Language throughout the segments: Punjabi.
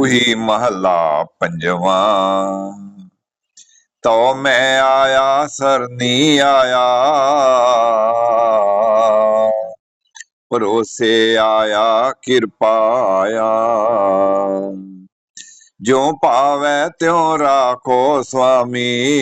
ਉਹੀ ਮਹੱਲਾ ਪੰਜਵਾਂ। ਤੋ ਮੈਂ ਆਇਆ ਸਰਨੀ ਆਇਆ। ਪਰੋਸੇ ਆਇਆ, ਕਿਰਪਾ ਆਇਆ। ਜੋ ਭਾਵੈ ਤਿਉ ਰਾਖੋ ਸੁਆਮੀ।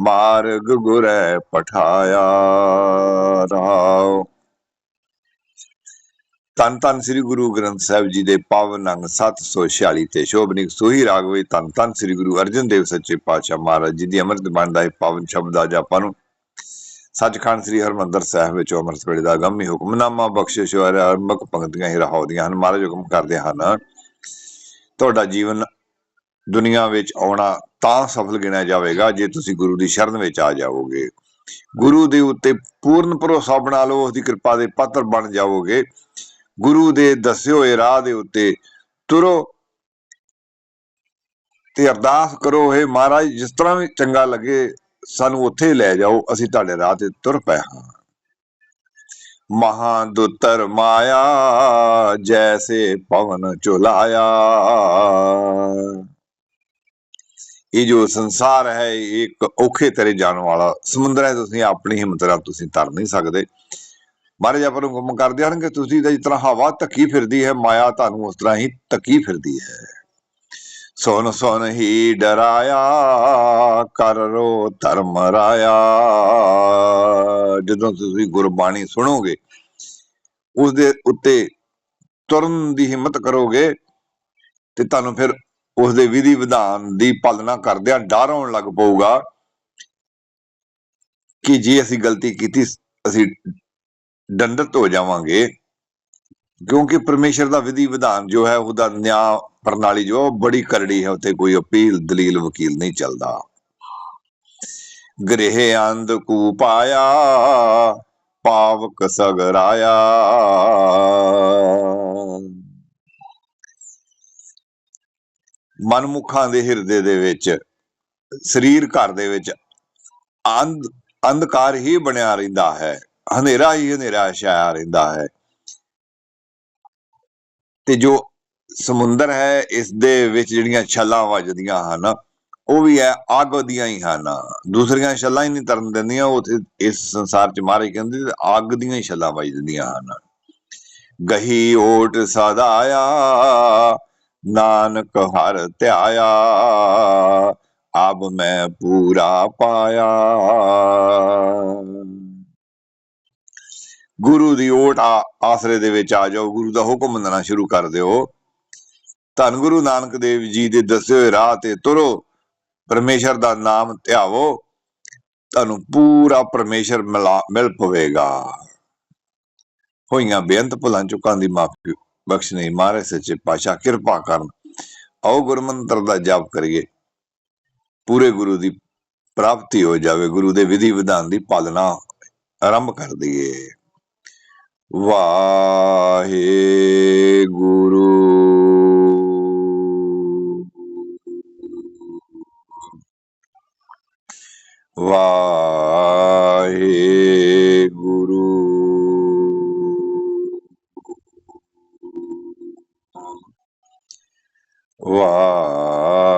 ਮਾਰਗ ਗੁਰੈ ਪਠਾਇਆ ਰਾਉ ਤਨ ਤਨ ਸ੍ਰੀ ਗੁਰੂ ਗ੍ਰੰਥ ਸਾਹਿਬ ਜੀ ਦੇ ਪਾਵਨ ਅੰਗ 746 ਤੇ ਸ਼ੋਭਨਿਕ ਸੋਹੀ ਰਾਗ ਤਨ ਤਨ ਸ੍ਰੀ ਗੁਰੂ ਅਰਜਨ ਦੇਵ ਸੱਚੇ ਪਾਤਸ਼ਾਹ ਮਹਾਰਾਜ ਜੀ ਦੀ ਅੰਮ੍ਰਿਤ ਬਾਣੀ ਦਾ ਇਹ ਪਾਵਨ ਸ਼ਬਦ ਅੱਜ ਆਪਾਂ ਨੂੰ ਸੱਚਖੰਡ ਸ੍ਰੀ ਹਰਮੰਦਰ ਸਾਹਿਬ ਵਿੱਚ ਅੰਮ੍ਰਿਤ ਵੇਲੇ ਦਾ ਗੰਮੀ ਹੁਕਮਨਾਮਾ ਬਖਸ਼ਿਸ਼ ਔਰ ਆਰੰਭਕ ਪੰਕਤੀਆਂ ਹੀ ਰਹਾਉਦੀਆਂ ਹਨ, ਮਹਾਰਾਜ ਹੁਕਮ ਕਰਦੇ ਹਨ। ਤੁਹਾਡਾ ਜੀਵਨ ਦੁਨੀਆ ਵਿੱਚ ਆਉਣਾ ਤਾਂ ਸਫਲ ਗਿਣਿਆ ਜਾਵੇਗਾ ਜੇ ਤੁਸੀਂ ਗੁਰੂ ਦੀ ਸ਼ਰਨ ਵਿੱਚ ਆ ਜਾਵੋਗੇ ਗੁਰੂ ਦੇ ਉੱਤੇ ਪੂਰਨ ਭਰੋਸਾ ਬਣਾ ਲਓ, ਉਸ ਦੀ ਕਿਰਪਾ ਦੇ ਪਾਤਰ ਬਣ ਜਾਵੋਗੇ ਗੁਰੂ ਦੇ ਦੱਸੇ ਹੋਏ ਰਾਹ ਦੇ ਉੱਤੇ ਤੁਰੋ ਤੇ ਅਰਦਾਸ ਕਰੋ, ਹੈ ਮਹਾਰਾਜ, ਜਿਸ ਤਰ੍ਹਾਂ ਵੀ ਚੰਗਾ ਲੱਗੇ, ਸਾਨੂੰ ਉੱਥੇ ਲੈ ਜਾਓ, ਅਸੀਂ ਤੁਹਾਡੇ ਰਾਹ ਤੇ ਤੁਰ ਪਏ ਹਾਂ। ਮਹਾ ਦੁੱਤਰ ਮਾਇਆ, ਜੈਸੇ ਪਵਨ ਚੁਲਾਇਆ। ਇਹ ਜੋ ਸੰਸਾਰ ਹੈ, ਇਹ ਇੱਕ ਔਖੇ ਤਰੇ ਜਾਣ ਵਾਲਾ ਸਮੁੰਦਰ ਹੈ, ਤੁਸੀਂ ਆਪਣੀ ਹਿੰਮਤ ਨਾਲ ਤੁਸੀਂ ਤਰ ਨਹੀਂ ਸਕਦੇ। ਮਹਾਰਾਜ ਆਪਾਂ ਨੂੰ ਹੁਕਮ ਕਰਦੇ ਹਨ ਕਿ ਤੁਸੀਂ ਜਿਸ ਤਰ੍ਹਾਂ ਹਵਾ ਧੱਕੀ ਫਿਰਦੀ ਹੈ, ਮਾਇਆ ਤੁਹਾਨੂੰ ਉਸ ਤਰ੍ਹਾਂ ਹੀ ਧੱਕੀ ਫਿਰਦੀ ਹੈ। ਸੁਨ ਸੁਨ ਹੀ ਡਰਾਇਆ, ਕਰ ਰੋ ਧਰਮ ਰਾਇਆ। ਜਦੋਂ ਤੁਸੀਂ ਗੁਰਬਾਣੀ ਸੁਣੋਗੇ ਉਸ ਦੇ ਉੱਤੇ ਤੁਰਨ ਦੀ ਹਿੰਮਤ ਕਰੋਗੇ, ਤੇ ਤੁਹਾਨੂੰ ਫਿਰ ਉਸ ਦੇ ਵਿਧੀ ਵਿਧਾਨ ਦੀ ਪਾਲਣਾ ਕਰਦਿਆਂ ਡਰ ਆਉਣ ਲੱਗ ਪਊਗਾ ਕਿ ਜੇ ਅਸੀਂ ਗਲਤੀ ਕੀਤੀ, ਅਸੀਂ ਦੰਡਤ ਹੋ ਜਾਵਾਂਗੇ। ਕਿਉਂਕਿ ਪਰਮੇਸ਼ਰ ਦਾ ਵਿਧੀ ਵਿਧਾਨ ਜੋ ਹੈ, ਉਹਦਾ ਨਿਆਂ ਪ੍ਰਣਾਲੀ ਜੋ ਉਹ ਬੜੀ ਕਰੜੀ ਹੈ। ਉੱਤੇ ਕੋਈ ਅਪੀਲ, ਦਲੀਲ, ਵਕੀਲ ਨਹੀਂ ਚੱਲਦਾ। ਗ੍ਰਹਿ ਅੰਧ ਕੂ ਪਾਇਆ, ਪਾਵਕ ਸਗਰਾਇਆ। ਮਨਮੁਖਾਂ ਦੇ ਹਿਰਦੇ ਦੇ ਵਿੱਚ, ਸਰੀਰ ਘਰ ਦੇ ਵਿੱਚ ਅੰਧ, ਅੰਧਕਾਰ ਹੀ ਬਣਿਆ ਰਹਿੰਦਾ ਹੈ। ਹਨੇਰਾ ਹੀ ਹਨੇਰਾ ਛਾਇਆ ਰਹਿੰਦਾ ਹੈ। ਤੇ ਜੋ ਸਮੁੰਦਰ ਹੈ ਇਸ ਦੇ ਵਿੱਚ ਜਿਹੜੀਆਂ ਛੱਲਾਂ ਵੱਜਦੀਆਂ ਹਨ, ਉਹ ਵੀ ਹੈ ਅੱਗ ਦੀਆਂ ਹੀ ਹਨ। ਦੂਸਰੀਆਂ ਛੱਲਾਂ ਹੀ ਨਹੀਂ ਤਰਨ ਦਿੰਦੀਆਂ, ਉਹ ਇਸ ਸੰਸਾਰ ਚ ਮਾਰੇ ਕਹਿੰਦੇ ਅੱਗ ਦੀਆਂ ਹੀ ਛੱਲਾਂ ਵੱਜਦੀਆਂ ਹਨ। ਗਹੀ ਓਟ ਸਦਾਇਆ, ਨਾਨਕ ਹਰ ਧਿਆਇਆ ਅਬ ਮੈਂ ਪੂਰਾ ਪਾਇਆ। ਗੁਰੂ ਦੀ ਓਟ ਆਸਰੇ ਦੇ ਵਿੱਚ ਆ ਜਾਓ, ਗੁਰੂ ਦਾ ਹੁਕਮ ਮੰਨਣਾ ਸ਼ੁਰੂ ਕਰ ਦਿਓ। ਧੰਨ ਗੁਰੂ ਨਾਨਕ ਦੇਵ ਜੀ ਦੇ ਦੱਸੇ ਹੋਏ ਰਾਹ ਤੇ ਤੁਰੋ, ਪਰਮੇਸ਼ਰ ਦਾ ਨਾਮ ਧਿਆਵੋ, ਤੁਹਾਨੂੰ ਪੂਰਾ ਪਰਮੇਸ਼ਰ ਮਿਲ ਪਵੇਗਾ। ਹੋਈਆਂ ਬੇਅੰਤ ਭੁਲਾਂ ਚੁੱਕਾਂ ਦੀ ਮਾਫੀ ਬਖਸ਼ਣੀ ਮਾਰੇ ਸੱਚੇ ਪਾਤਸ਼ਾਹ, ਕਿਰਪਾ ਕਰਨ। ਆਓ ਗੁਰਮੰਤਰ ਦਾ ਜਾਪ ਕਰੀਏ। ਪੂਰੇ ਗੁਰੂ ਦੀ ਪ੍ਰਾਪਤੀ ਹੋ ਜਾਵੇ, ਗੁਰੂ ਦੇ ਵਿਧੀ ਵਿਧਾਨ ਦੀ ਪਾਲਣਾ ਆਰੰਭ ਕਰ ਦਈਏ। Vaheguru. Vaheguru. Vaheguru.